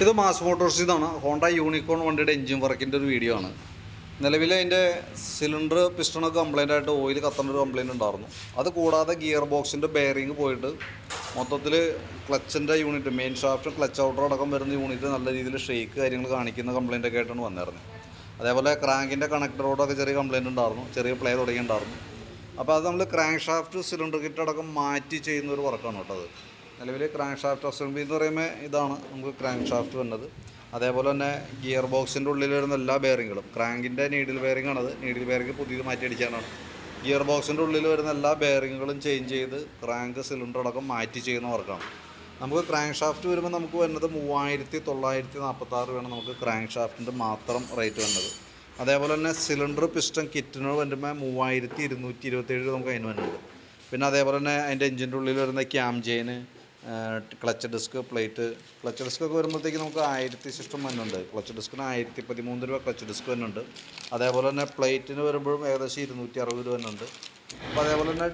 ഇത് Mass Motors ഇതാണ്. Honda Unicorn വണ്ടിയുടെ എഞ്ചിൻ വർക്കിന്റെ ഒരു വീഡിയോ ആണ്. നിലവിൽ അതിന്റെ സിലിണ്ടർ പിസ്റ്റണൊക്കെ കംപ്ലൈന്റ് ആയിട്ട് ഓയിൽ കത്തേണ്ട ഒരു കംപ്ലൈന്റ് ഉണ്ടായിരുന്നു. അത് കൂടാതെ ഗിയർ ബോക്സിന്റെ ബെയറിങ് പോയിട്ട് മൊത്തത്തിൽ ക്ലച്ചിന്റെ unit main shaft clutch outer അടക്കം വരുന്ന യൂണിറ്റ് നല്ല രീതിയിൽ ഷേക്ക് കാര്യങ്ങൾ കാണിക്കുന്ന കംപ്ലൈന്റ് ഒക്കെ ആയിട്ടാണ് വന്നിരുന്നത്. അതേപോലെ ക്രാങ്കിന്റെ കണക്ടറോടൊക്കെ ചെറിയ കംപ്ലൈന്റ് ഉണ്ടായിരുന്നു. ചെറിയ പ്ലേ തുടങ്ങിയിട്ടുണ്ടായിരുന്നു. അപ്പോൾ അത് നമ്മൾ ക്രാങ്ക് ഷാഫ്റ്റ് സിലിണ്ടർ കിറ്റ് അടക്കം മാറ്റി ചെയ്യുന്ന ഒരു വർക്കാണ് കേട്ടോ അത്. നിലവിൽ ക്രാങ്ക് ഷാഫ്റ്റ് അസംബ്ലി എന്ന് പറയുമ്പോൾ ഇതാണ് നമുക്ക് ക്രാങ്ക് ഷാഫ്റ്റ് വരുന്നത് അതേപോലെ തന്നെ ഗിയർ ബോക്സിന്റെ ഉള്ളിൽ വരുന്ന എല്ലാ ബെയറിങ്ങുകളും ക്രാങ്കിന്റെ നീഡിൽ ബെയറിംഗ് ആണത്. നീഡിൽ ബെയറിംഗ് പുതിയത് മാറ്റി അടിക്കാനാണ്. ഗിയർ ബോക്സിന്റെ ഉള്ളിൽ വരുന്ന എല്ലാ ബെയറിങ്ങുകളും ചേഞ്ച് ചെയ്ത് ക്രാങ്ക് സിലിണ്ടർ അടക്കം മാറ്റി ചെയ്യുന്ന വർക്കാണ്. നമുക്ക് ക്രാങ്ക് ഷാഫ്റ്റ് വരുമ്പോൾ നമുക്ക് വരുന്നത് മൂവായിരത്തി തൊള്ളായിരത്തി നാൽപ്പത്തി ആറ് രൂപയാണ് നമുക്ക് ക്രാങ്ക് ഷാഫ്റ്റിന്റെ മാത്രം റേറ്റ് വരുന്നത്. അതേപോലെ തന്നെ സിലിണ്ടർ പിസ്റ്റൺ കിറ്റിന് വരുമ്പോൾ മൂവായിരത്തി ഇരുന്നൂറ്റി ഇരുപത്തേഴ് നമുക്ക് അതിന് വരുന്നുണ്ട്. പിന്നെ അതേപോലെ തന്നെ അതിന്റെ എഞ്ചിന്റെ ഉള്ളിൽ വരുന്ന cam chain clutch disc plate clutch disc ഒക്കെ വരുമ്പോഴത്തേക്ക് നമുക്ക് ആയിരത്തി സിസ്റ്റം വരുന്നുണ്ട്. ക്ലച്ച് ഡിസ്കിന് ആയിരത്തി പതിമൂന്ന് രൂപ ക്ലച്ച് ഡിസ്ക് ഉണ്ട് അതേപോലെ തന്നെ പ്ലേറ്റിന് വരുമ്പോഴും ഏകദേശം ഇരുന്നൂറ്റി അറുപത് രൂപ വരുന്നുണ്ട്. അപ്പോൾ അതേപോലെ തന്നെ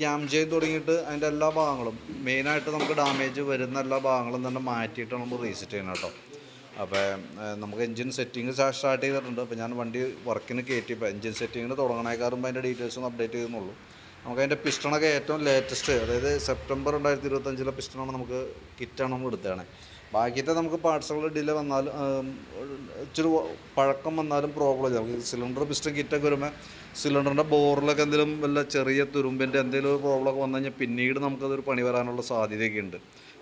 ക്യാം ചെയ്ത് തുടങ്ങിയിട്ട് അതിന്റെ എല്ലാ ഭാഗങ്ങളും മെയിനായിട്ട് നമുക്ക് ഡാമേജ് വരുന്ന എല്ലാ ഭാഗങ്ങളും തന്നെ മാറ്റിയിട്ട് നമ്മൾ റീസെറ്റ് ചെയ്യണം കേട്ടോ. അപ്പോൾ നമുക്ക് എൻജിൻ സെറ്റിംഗ് സ്റ്റാർട്ട് ചെയ്തിട്ടുണ്ട്. അപ്പോൾ ഞാൻ വണ്ടി വർക്കിന് കയറ്റിയപ്പോൾ എൻജിൻ സെറ്റിങ്ങിന് തുടങ്ങണേക്കാറുമ്പോൾ അതിന്റെ ഡീറ്റെയിൽസ് ഒന്ന് അപ്ഡേറ്റ് ചെയ്യുന്നുള്ളൂ നമുക്ക് അതിന്റെ പിസ്റ്റണൊക്കെ ഏറ്റവും ലേറ്റസ്റ്റ് അതായത് സെപ്റ്റംബർ രണ്ടായിരത്തി ഇരുപത്തഞ്ചിലെ പിസ്റ്റണാണ് നമുക്ക് കിറ്റാണ് നമ്മൾ എടുത്തതാണ്. ബാക്കിയത്തെ നമുക്ക് പാർട്സുകളുടെ ഡിലേ വന്നാലും ഇച്ചിരി പഴക്കം വന്നാലും പ്രോബ്ലം ഇല്ല നമുക്ക് സിലിണ്ടർ പിസ്റ്റൺ കിറ്റൊക്കെ വരുമ്പോൾ സിലിണ്ടറിന്റെ ബോറിലൊക്കെ എന്തെങ്കിലും വല്ല ചെറിയ തുരുമ്പിന്റെ എന്തെങ്കിലും പ്രോബ്ലം ഒക്കെ വന്നു കഴിഞ്ഞാൽ പിന്നീട് നമുക്കതൊരു പണി വരാനുള്ള സാധ്യതയൊക്കെ ഉണ്ട്.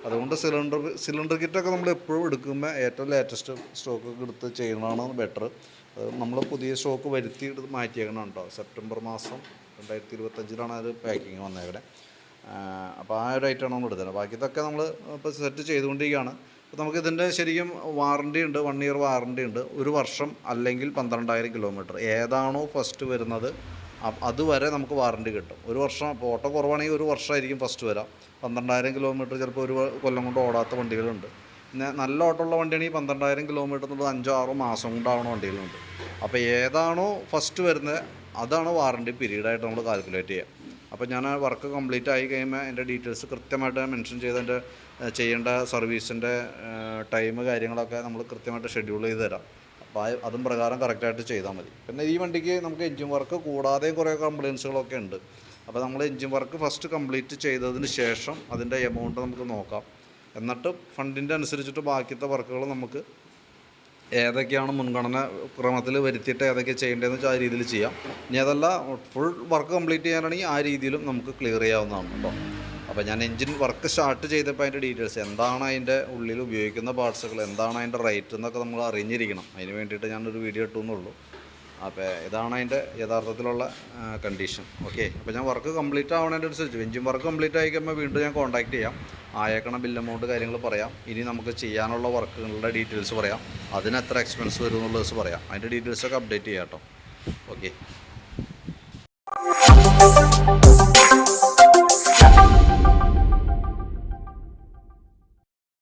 അതുകൊണ്ട് സിലിണ്ടർ സിലിണ്ടർ കിറ്റൊക്കെ നമ്മൾ എപ്പോഴും എടുക്കുമ്പോൾ ഏറ്റവും ലേറ്റസ്റ്റ് സ്റ്റോക്കൊക്കെ എടുത്ത് ചെയ്യുന്നതാണ് ബെറ്റർ നമ്മൾ പുതിയ സ്റ്റോക്ക് വരുത്തിയിട്ട് മാറ്റിയേക്കണം കേട്ടോ സെപ്റ്റംബർ മാസം രണ്ടായിരത്തി ഇരുപത്തഞ്ചിലാണ് അത് പാക്കിങ് വന്നത് ഇവിടെ അപ്പോൾ ആ ഒരു ഐറ്റമാണ് നമ്മൾ എടുത്തത്. ബാക്കി ഇതൊക്കെ നമ്മൾ ഇപ്പോൾ സെറ്റ് ചെയ്തുകൊണ്ടിരിക്കുകയാണ്. അപ്പോൾ നമുക്ക് ഇതിന്റെ ശരിക്കും വാറണ്ടി ഉണ്ട് വൺ ഇയർ വാറണ്ടി ഉണ്ട്. ഒരു വർഷം അല്ലെങ്കിൽ പന്ത്രണ്ടായിരം കിലോമീറ്റർ ഏതാണോ ഫസ്റ്റ് വരുന്നത് അതുവരെ നമുക്ക് വാറണ്ടി കിട്ടും. ഒരു വർഷം ഇപ്പോൾ ഓട്ടോ കുറവാണെങ്കിൽ ഒരു വർഷമായിരിക്കും ഫസ്റ്റ് വരാം. പന്ത്രണ്ടായിരം കിലോമീറ്റർ ചിലപ്പോൾ ഒരു കൊല്ലം കൊണ്ട് ഓടാത്ത വണ്ടികളുണ്ട്. നല്ല ഓട്ടമുള്ള വണ്ടിയാണെങ്കിൽ പന്ത്രണ്ടായിരം കിലോമീറ്റർ എന്നുള്ളത് അഞ്ചോ ആറോ മാസം കൊണ്ടാവണ വണ്ടികളുണ്ട്. അപ്പോൾ ഏതാണോ ഫസ്റ്റ് വരുന്നത് അതാണ് വാറണ്ടി പീരീഡായിട്ട് നമ്മൾ കാൽക്കുലേറ്റ് ചെയ്യുക അപ്പോൾ ഞാൻ ആ വർക്ക് കംപ്ലീറ്റ് ആയി കഴിയുമ്പോൾ എന്റെ ഡീറ്റെയിൽസ് കൃത്യമായിട്ട് മെൻഷൻ ചെയ്ത് എന്റെ ചെയ്യേണ്ട സർവീസിന്റെ ടൈം കാര്യങ്ങളൊക്കെ നമ്മൾ കൃത്യമായിട്ട് ഷെഡ്യൂൾ ചെയ്ത് തരാം. അപ്പോൾ അതും പ്രകാരം കറക്റ്റായിട്ട് ചെയ്താൽ മതി. പിന്നെ ഈ വണ്ടിക്ക് നമുക്ക് എൻജിൻ വർക്ക് കൂടാതെ കുറേ കംപ്ലയിൻസുകളൊക്കെ ഉണ്ട്. അപ്പോൾ നമ്മൾ എൻജിൻ വർക്ക് ഫസ്റ്റ് കംപ്ലീറ്റ് ചെയ്തതിന് ശേഷം അതിന്റെ എമൗണ്ട് നമുക്ക് നോക്കാം. എന്നിട്ട് ഫണ്ടിന്റെ അനുസരിച്ചിട്ട് ബാക്കിയത്തെ വർക്കുകൾ നമുക്ക് ഏതൊക്കെയാണ് മുൻഗണന ക്രമത്തിൽ വരുത്തിയിട്ട് ഏതൊക്കെ ചെയ്യേണ്ടതെന്ന് വെച്ചാൽ ആ രീതിയിൽ ചെയ്യാം. ഇനി അതല്ല ഫുൾ വർക്ക് കംപ്ലീറ്റ് ചെയ്യാനാണെങ്കിൽ ആ രീതിയിലും നമുക്ക് ക്ലിയർ ചെയ്യാവുന്നതാണ് കേട്ടോ. അപ്പോൾ ഞാൻ എൻജിൻ വർക്ക് സ്റ്റാർട്ട് ചെയ്തപ്പോൾ അതിന്റെ ഡീറ്റെയിൽസ് എന്താണ് അതിന്റെ ഉള്ളിൽ ഉപയോഗിക്കുന്ന പാർട്സുകൾ എന്താണ് അതിന്റെ റേറ്റ് എന്നൊക്കെ നമ്മൾ അറിഞ്ഞിരിക്കണം. അതിന് വേണ്ടിയിട്ട് ഞാനൊരു വീഡിയോ ഇട്ടുന്നുള്ളൂ അപ്പോൾ ഇതാണ് അതിന്റെ യഥാർത്ഥത്തിലുള്ള കണ്ടീഷൻ ഓക്കെ അപ്പോൾ ഞാൻ വർക്ക് കംപ്ലീറ്റ് ആവണതിന്റെ അനുസരിച്ച് എൻജിൻ വർക്ക് കംപ്ലീറ്റ് ആയി കഴിയുമ്പോൾ വീണ്ടും ഞാൻ കോൺടാക്ട് ചെയ്യാം. ആയേക്കണ ബിൽ എമൗണ്ട് കാര്യങ്ങൾ പറയാം. ഇനി നമുക്ക് ചെയ്യാനുള്ള വർക്കുകളുടെ ഡീറ്റെയിൽസ് പറയാം. അതിന് എത്ര എക്സ്പെൻസ് വരും എന്നുള്ളത് പറയാം. അതിന്റെ ഡീറ്റെയിൽസൊക്കെ അപ്ഡേറ്റ് ചെയ്യാം കേട്ടോ ഓക്കെ